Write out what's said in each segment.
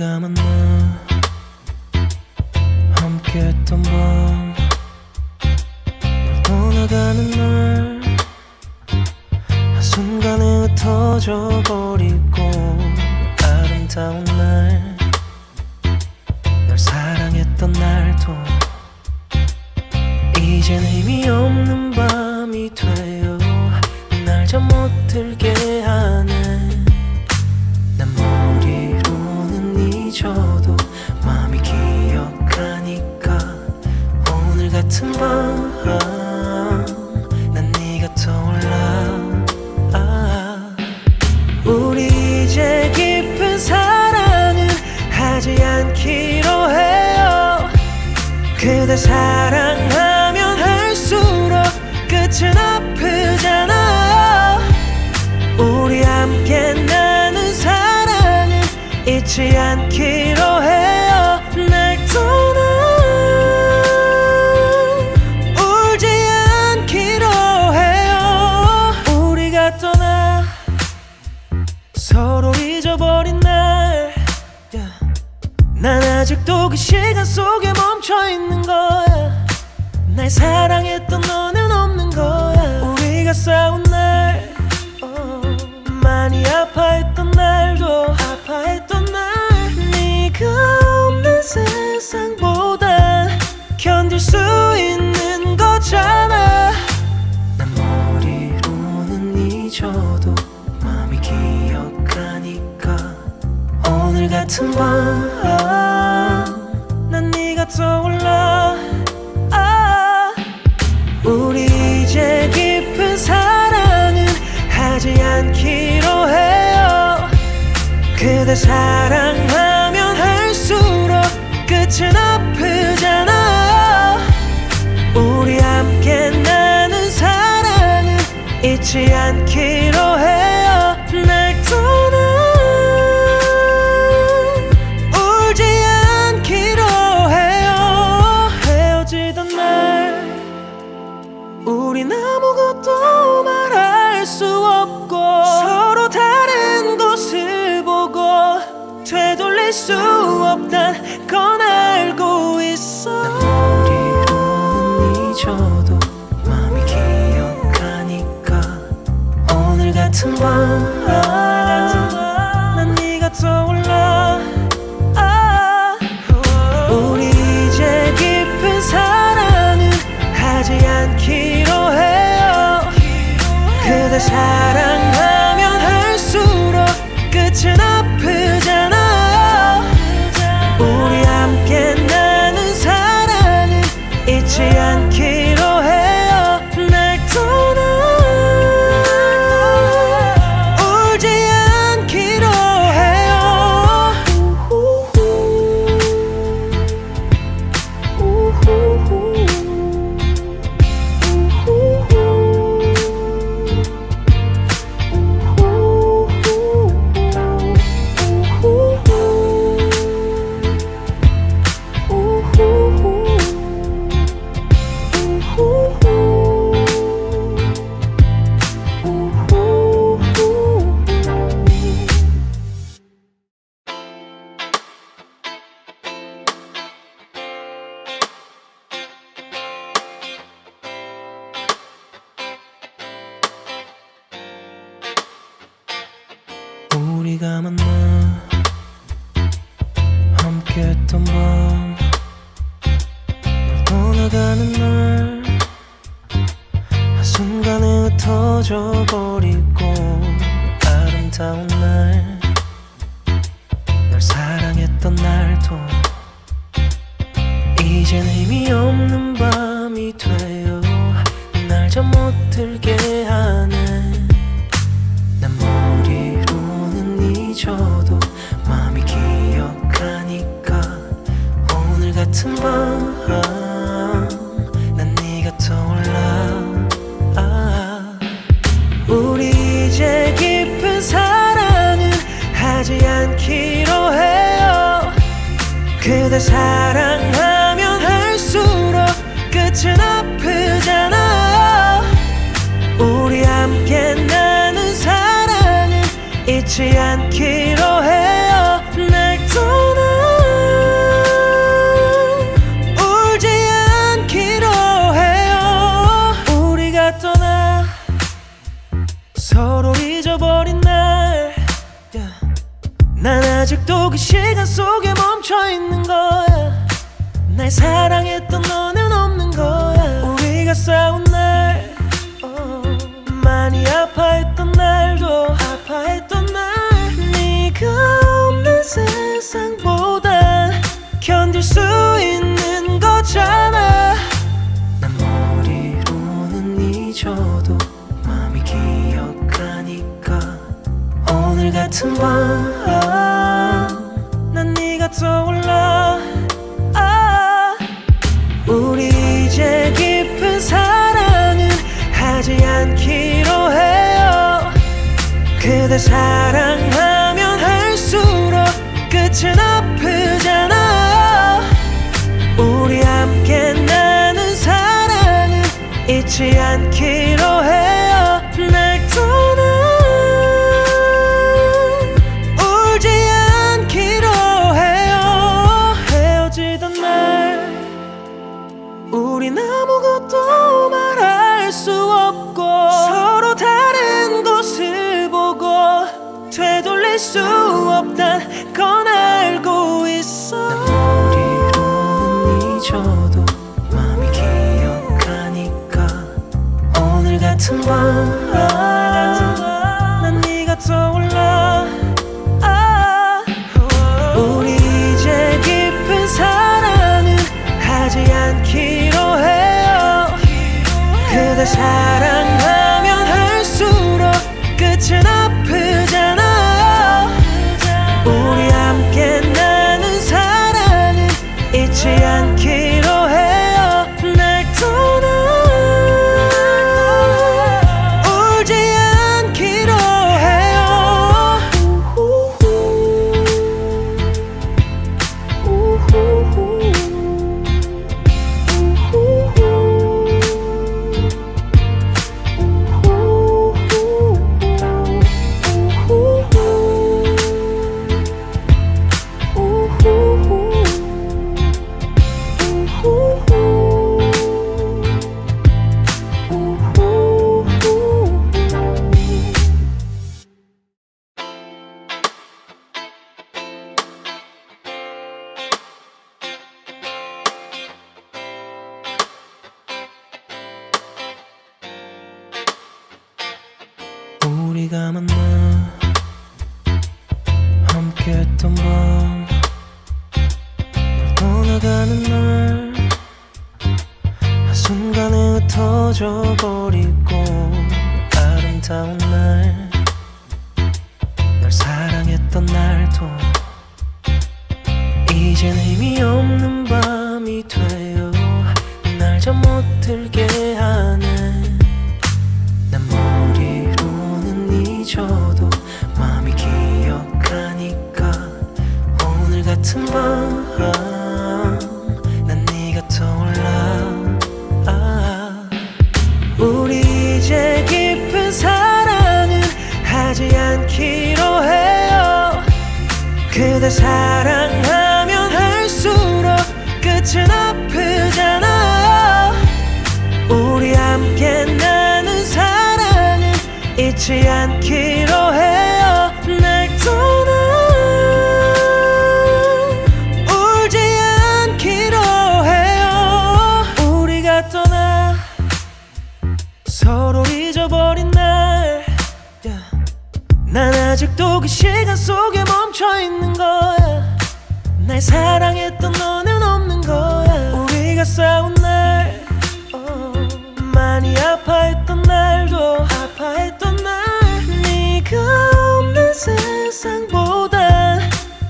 우리가 만나 함께했던 밤 널 떠나가는 날 한순간에 흩어져 버리고 아름다운 날 널 사랑했던 날도 이젠 의미 없는 밤이 되어 날잠 못 들게 멈춰 있는 거야. 날 사랑했던 너는 없는 거야. 우리가 싸운 날 oh. 많이 아파했던 날도 아파했던 날. 네가 없는 세상보다 견딜 수 있는 거잖아. 난 머리로는 잊어도 마음이 기억하니까 오늘 같은 밤 없단 건 알고 있어. 머리로는 잊어도 마음이 기억하니까. 오늘 같은 밤난 네가 떠올라. 아, 사랑 흩어져 버리고 아름다운 날 널 사랑했던 날도 이젠 의미 없는 그대 사랑하 사랑했던 너는 없는 거야. 우리가 싸운 날 어, 많이 아파했던 날도 아파했던 날. 네가 없는 세상보다 견딜 수 있는 거잖아. 난 머리로는 잊어도 마음이 기억하니까 오늘 같은 밤 놓지 않길 あ。 우리가 만나 함께했던 밤 떠나가는 날 한순간에 흩어져 버리고 아름다운 속에 시간 속에 멈춰있는 거야. 날 사랑했던 너는 없는 거야. 우리가 싸운 날 어, 많이 아파했던 날도 아파했던 날. 네가 없는 세상보다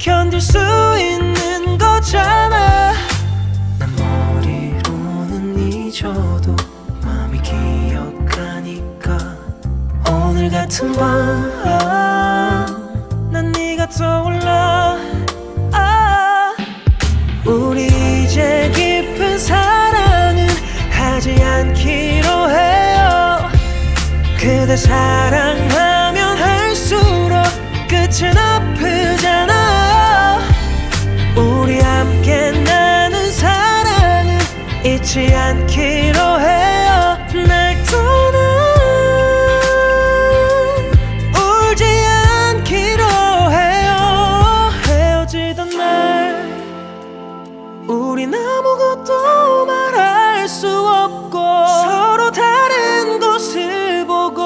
견딜 수 있는 거잖아. 난 머리로는 잊어도 마음이 기억하니까 오늘 같은 밤 아무것도 말할 수 없고 서로 다른 곳을 보고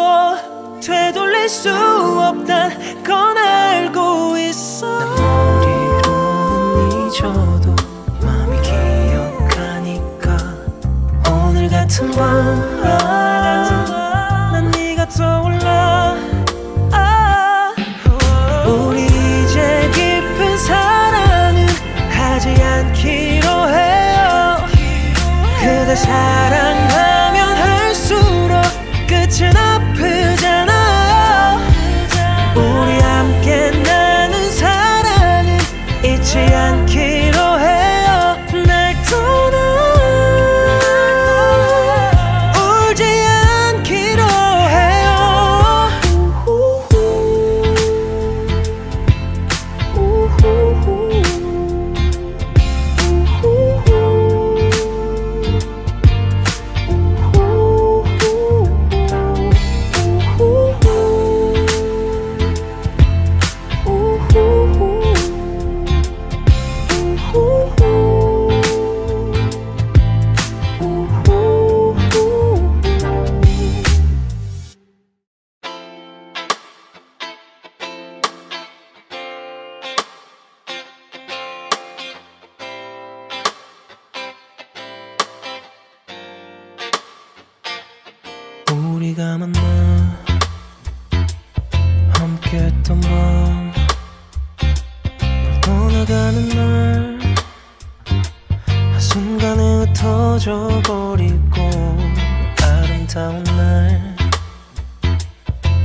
되돌릴 수 없단 건 알고 있어. 난 머리로는 잊어도 마음이 기억하니까 오늘 같은 밤 그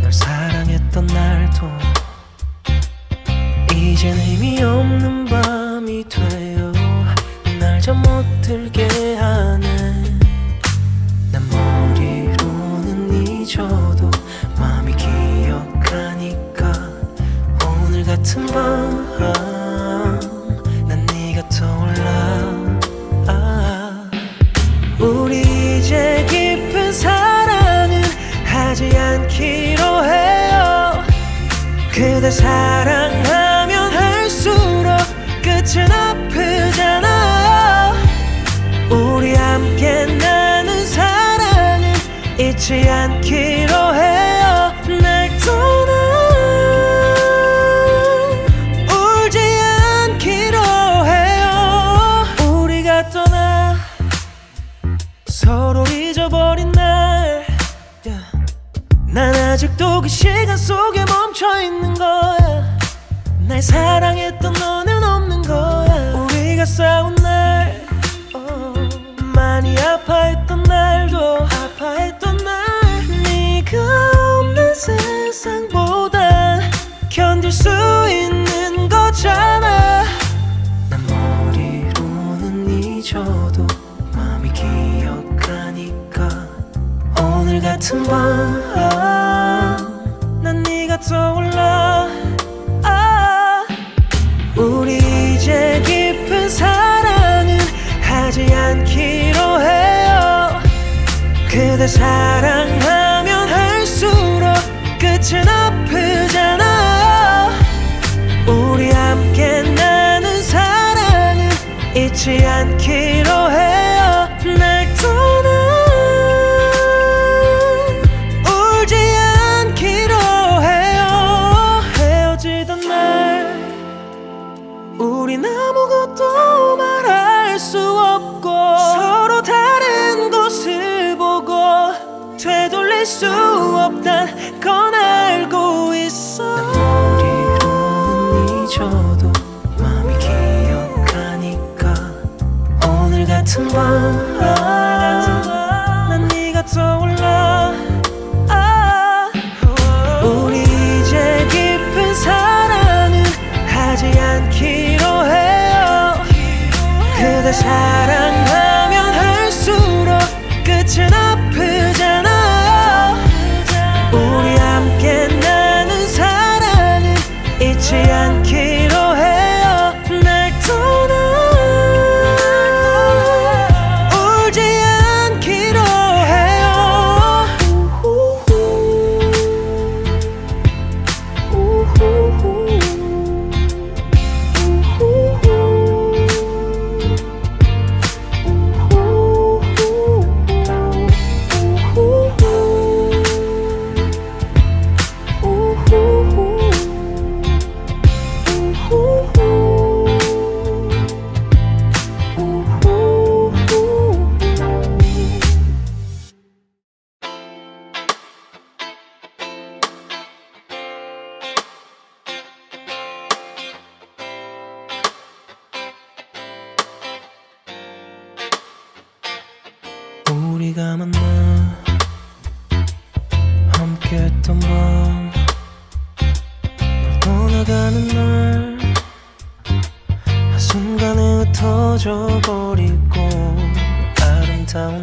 널 사랑했던 날도 이젠 의미 없는 밤이 되어 날잠 못 들게 하네. 난 머리로는 잊어도 마음이 기억하니까 오늘 같은 밤 잊지 않기로 해요. 날 떠나 울지 않기로 해요. 우리가 떠나 서로 잊어버린 날. 난 아직도 그 시간 속에 멈춰 있는 거야. 날 사랑했던 너는 없는 거야. 우리가 싸운 날. oh, 많이 아파했던 견딜 수 있는 거잖아. 난 머리로는 잊어도 마음이 기억하니까 오늘 같은 밤난 네가 떠올라 잊지 않기로 해 함께했던 밤 널 떠나가는 날 한순간에 흩어져 버리고 아름다운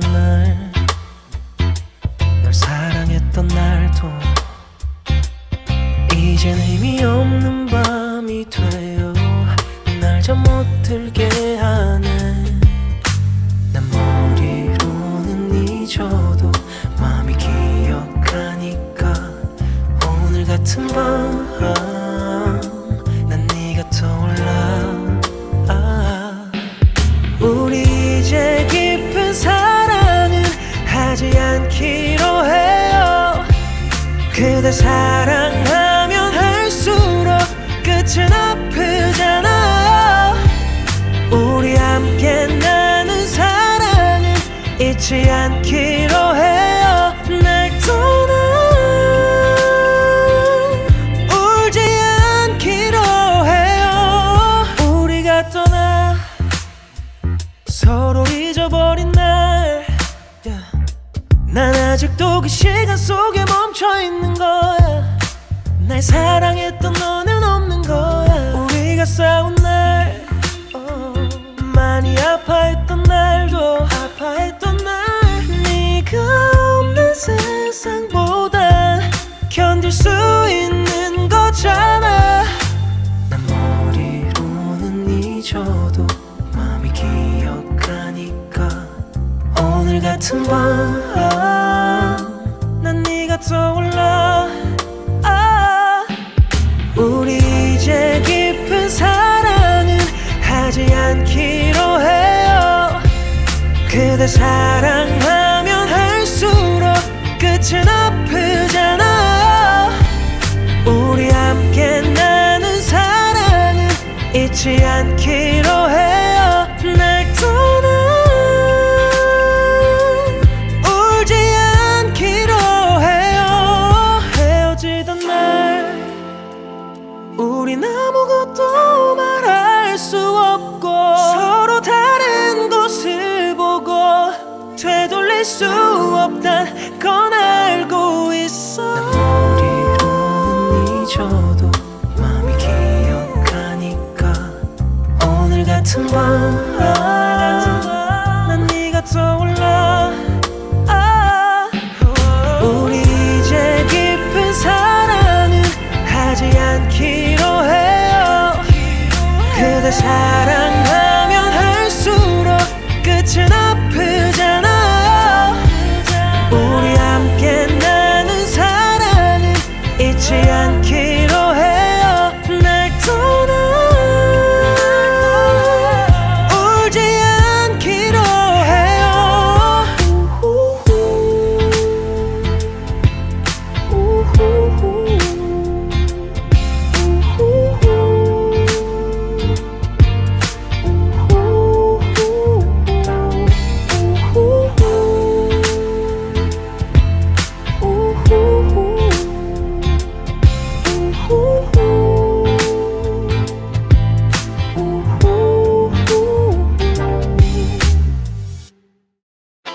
사랑 아직도 그 시간 속에 멈춰 있는 거야. 날 사랑했던 너는 없는 거야. 우리가 싸운 날 oh, 많이 아파했던 날도 아파했던 날. 네가 없는 세상보단 견딜 수 있는 거잖아. 난 머리로는 잊어도 마음이 기억하니까 오늘 같은 밤 그대 사랑 없단 건 알고 있어. 난 머리로는 잊어도 마음이 기억하니까 오늘 같은 밤